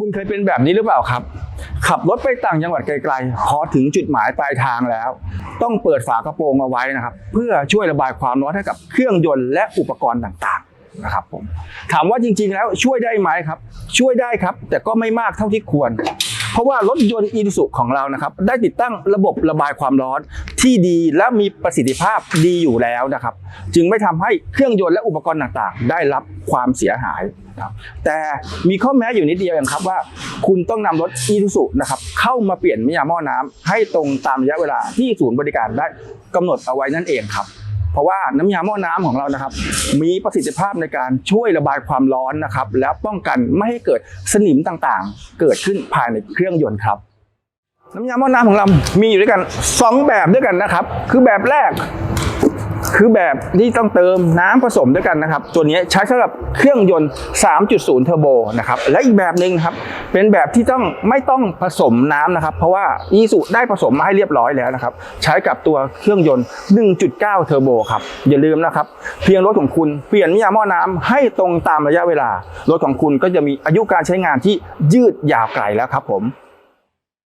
คุณเคยเป็นแบบนี้หรือเปล่าครับ ขับรถไปต่างจังหวัดไกลๆ พอถึงจุดหมายปลายทางแล้ว ต้องเปิดฝากระโปรงเอาไว้นะครับ เพื่อช่วยระบายความร้อนให้กับเครื่องยนต์และอุปกรณ์ต่างๆนะครับผมถามว่าจริงๆแล้วช่วยได้ไหมครับ ช่วยได้ครับ แต่ก็ไม่มากเท่าที่ควร เพราะว่ารถยนต์อี u สุของเรานะครับได้ติดตั้งระบบระบายความร้อนที่ดีและมีประสิทธิภาพดีอยู่แล้วนะครับ จึงไม่ทำให้เครื่องยนต์และอุปกรณ์ต่างๆ ได้รับความเสียหายครับแต่มีข้อแม้อยู่นิดเดียวเองครับว่า คุณต้องนำรถอี u สุนะครับเข้ามาเปลี่ยนมิยาหม้อน้ำให้ตรงตามระยะเวลาที่ศูนย์บริการได้กำหนดเอาไว้นั่นเองครับ เพราะว่าน้ำยาหม้อน้ำของเรานะครับ มีประสิทธิภาพในการช่วยระบายความร้อนนะครับ และป้องกันไม่ให้เกิดสนิมต่างๆ เกิดขึ้นภายในเครื่องยนต์ครับ น้ำยาหม้อน้ำของเรา มีอยู่ด้วยกัน 2 แบบด้วยกันนะครับ คือแบบแรกคือแบบที่ต้องเติมน้ำผสมด้วยกันนะครับ ตัวนี้ใช้สำหรับเครื่องยนต์ 3.0 เทอร์โบนะครับ และอีกแบบหนึ่งครับ เป็นแบบที่ต้องไม่ต้องผสมน้ำนะครับ เพราะว่าอีสุได้ผสมมาให้เรียบร้อยแล้วนะครับ ใช้กับตัวเครื่องยนต์ 1.9 เทอร์โบครับ อย่าลืมนะครับ เพียงรถของคุณเปลี่ยนมิยาหม้อน้ำให้ตรงตามระยะเวลา รถของคุณก็จะมีอายุการใช้งานที่ยืดยาวไกลแล้วครับผม